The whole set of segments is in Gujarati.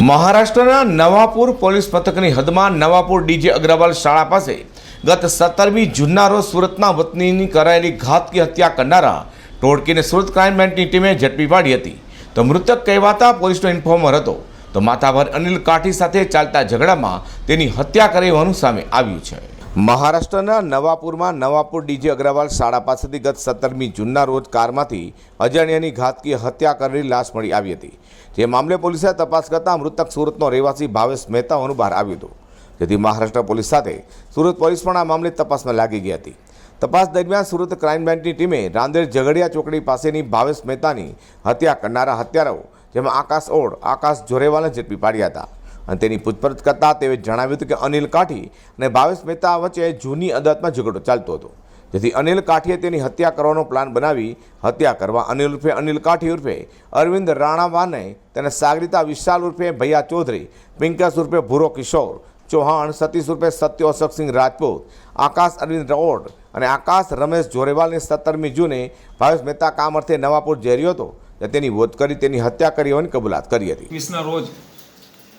મહારાષ્ટ્રના નવાપુર પોલીસ પથકની હદમાં નવાપુર ડીજે અગ્રવાલ શાળા પાસે ગત સત્તરમી જૂનના રોજ સુરતના વતનીની કરાયેલી ઘાતકી હત્યા કરનારા ટોળકીને સુરત ક્રાઇમ ટીમે ઝડપી પાડી હતી. તો મૃતક કહેવાતા પોલીસનો ઇન્ફોર્મર હતો. તો માથાભર અનિલ કાઠી સાથે ચાલતા ઝઘડામાં તેની હત્યા કરી હોવાનું સામે આવ્યું છે. મહારાષ્ટ્રના નવાપુરમાં નવાપુર ડીજે અગ્રવાલ શાળા પાસેથી ગત સત્તરમી જૂનના રોજ કારમાંથી અજાણ્યાની ઘાતકી હત્યા કરેલી લાશ મળી આવી હતી. જે મામલે પોલીસે તપાસ કરતાં મૃતક સુરતનો રહેવાસી ભાવેશ મહેતા હોવાનું બહાર આવ્યું હતું. જેથી મહારાષ્ટ્ર પોલીસ સાથે સુરત પોલીસ પણ આ મામલે તપાસમાં લાગી ગઈ હતી. તપાસ દરમિયાન સુરત ક્રાઇમ બ્રાન્ચની ટીમે રાંદેર ઝઘડિયા ચોકડી પાસેની ભાવેશ મહેતાની હત્યા કરનારા હત્યારાઓ જેમાં આકાશ ઓળ આકાશ જોરેવાલને ઝડપી પાડ્યા હતા. અને તેની પૂછપરછ કરતાં તેઓએ જણાવ્યું હતું કે અનિલ કાઠી અને ભાવેશ મહેતા વચ્ચે જૂની અદાલતમાં ઝઘડો ચાલતો હતો. જેથી અનિલ કાઠીએ તેની હત્યા કરવાનો પ્લાન બનાવી હત્યા કરવા અનિલ ઉર્ફે અનિલ કાઠી ઉર્ફે અરવિંદ રાણાવાને તેને સાગરીતા વિશાલ ઉર્ફે ભૈયા ચૌધરી પિંકસ ઉર્ફે ભૂરો કિશોર, ચૌહાણ સતીશ ઉર્ફે સત્યો અશોકસિંહ રાજપૂત, આકાશ અરવિંદ રવોડ અને આકાશ રમેશ જોરેવાલની સત્તરમી જૂને ભાવેશ મહેતા કામ અર્થે નવાપુર રહ્યો હતો. તેની વોધ કરી, તેની હત્યા કરી હોવાની કબૂલાત કરી હતી. એકવીસના રોજ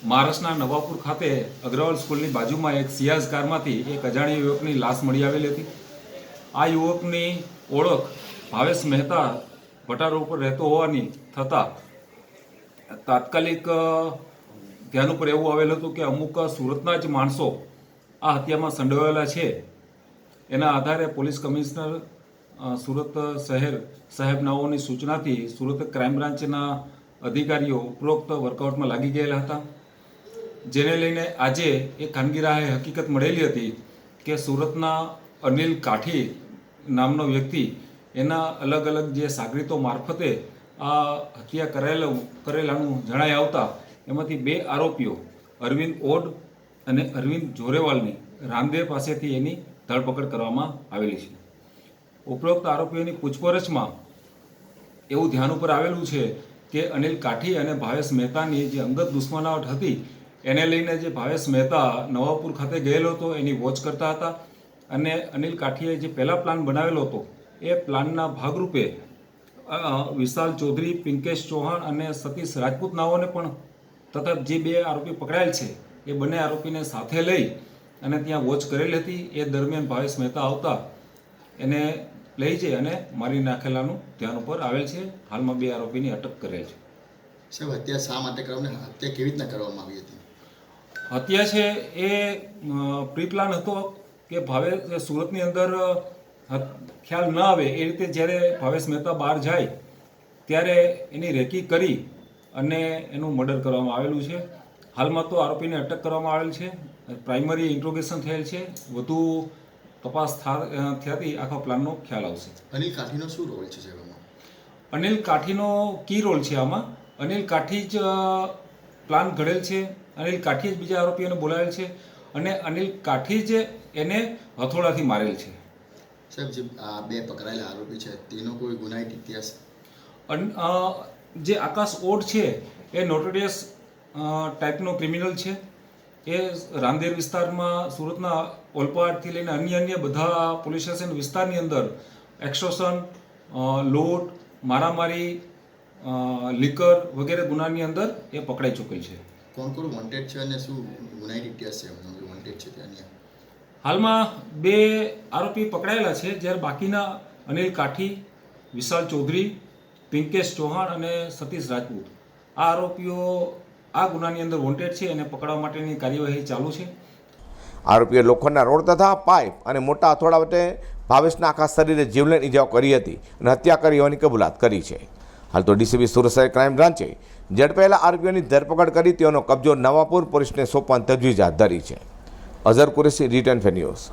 મહારાષ્ટ્રના નવાપુર ખાતે અગ્રવાલ સ્કૂલની બાજુમાં એક સિયાઝ કારમાંથી એક અજાણ્યા યુવકની લાશ મળી આવેલી હતી. આ યુવકની ઓળખ ભાવેશ મહેતા ભટારો ઉપર રહેતો હોવાની થતાં તાત્કાલિક ધ્યાન ઉપર એવું આવેલું હતું કે અમુક સુરતના જ માણસો આ હત્યામાં સંડોવાયેલા છે. એના આધારે પોલીસ કમિશનર સુરત શહેર સાહેબનાઓની સૂચનાથી સુરત ક્રાઇમ બ્રાન્ચના અધિકારીઓ ઉપરોક્ત વર્કઆઉટમાં લાગી ગયેલા હતા. જેને લઈને આજે એ ખાનગી રાહે હકીકત મળેલી હતી કે સુરતના અનિલ કાઠી નામનો વ્યક્તિ, એના અલગ અલગ જે સાગરીતો મારફતે આ હત્યા કરેલું, કરેલાનું જણાઈ આવતા એમાંથી બે આરોપીઓ, અરવિંદ ઓડ અને અરવિંદ જોરેવાલની, રામદેવ પાસેથી એની ધરપકડ કરવામાં આવેલી છે. ઉપરોક્ત આરોપીઓની પૂછપરછમાં એવું ધ્યાન ઉપર આવેલું છે કે અનિલ કાઠી અને ભાવેશ મહેતાની જે અંગત દુશ્મનાવટ હતી એને લઈને જે ભાવેશ મહેતા નવાપુર ખાતે ગયેલો હતો, એની વોચ કરતા હતા અને અનિલ કાઠીએ જે પહેલા પ્લાન બનાવેલો હતો, એ પ્લાનના ભાગરૂપે વિશાલ ચૌધરી, પિંકેશ ચૌહાણ અને સતીશ રાજપૂત નાઓને પણ તથા જે બે આરોપી પકડાયેલ છે, એ બંને આરોપીને સાથે લઈ અને ત્યાં વોચ કરેલી હતી. એ દરમિયાન ભાવેશ મહેતા આવતા એને લઈ જઈ અને મારી નાખેલાનું ધ્યાન ઉપર આવેલ છે. હાલમાં બે આરોપીની અટક કરેલ છે. સાહેબ હત્યા શા માટે કરવામાં હત્યા કેવી રીતના કરવામાં આવી હતી? હત્યા છે એ પ્રી પ્લાન હતો કે ભાવે સુરતની અંદર ખ્યાલ ન આવે એ રીતે જ્યારે ભાવેશ મહેતા બહાર જાય ત્યારે એની રેકી કરી અને એનું મર્ડર કરવામાં આવેલું છે. હાલમાં તો આરોપીને અટક કરવામાં આવેલ છે. પ્રાઇમરી ઇન્ટ્રોગેશન થયેલ છે. વધુ તપાસ થા- થયાથી આખા પ્લાનનો ખ્યાલ આવશે. અનિલ કાઠીનો શું રોલ છે અનિલ કાઠીનો કી રોલ છે આમાં? અનિલ કાઠી જ પ્લાન ઘડેલ છે અનિલ કાઠી જ બીજા આરોપીઓને બોલાવેલ છે અને અનિલ કાઠી જ એને હથોડાથી મારેલ છે. સાહેબ જે આ બે પકડાયેલા આરોપી છે તેનો કોઈ ગુનાહિત ઇતિહાસ? જે આકાશ ઓઢ છે એ નોટોરિયસ ટાઈપનો ક્રિમિનલ છે. એ રાંદેર વિસ્તારમાં સુરતના ઓલપાડથી લઈને અન્ય અન્ય બધા પોલીસ સ્ટેશન વિસ્તારની અંદર એક્સોશન લૂંટ મારામારી લીકર વગેરે ગુનાની અંદર એ પકડાઈ ચૂકેલ છે. કોણ કોણ વોન્ટેડ છે અને શું ગુનાહિત ઇતિહાસ છે? વોન્ટેડ છે ત્યાં હાલમાં બે આરોપી પકડાયેલા છે જ્યારે બાકીના અનિલ કાઠી વિશાલ ચૌધરી પિંકેશ ચૌહાણ અને સતીશ રાજપૂત. આ આરોપીઓ આ ગુનાની અંદર વોન્ટેડ છે અને પકડવા માટેની કાર્યવાહી ચાલુ છે. આરોપીએ લોખંડના રોડ તથા પાઇપ અને મોટા હથોડા વચ્ચે ભાવેશના આખા શરીરે જીવલેણ ઇજાઓ કરી હતી અને હત્યા કરી હોવાની કબૂલાત કરી છે. હાલ તો ડીસીબી શહેર ક્રાઇમ બ્રાન્ચે ઝડપાયેલા આરોપીઓની ધરપકડ કરી તેઓનો કબજો નવાપુર પોલીસને સોંપવાની તજવીજ હાથ ધરી છે. અઝર કુરેશી, રિટર્ન ફે ન્યૂઝ.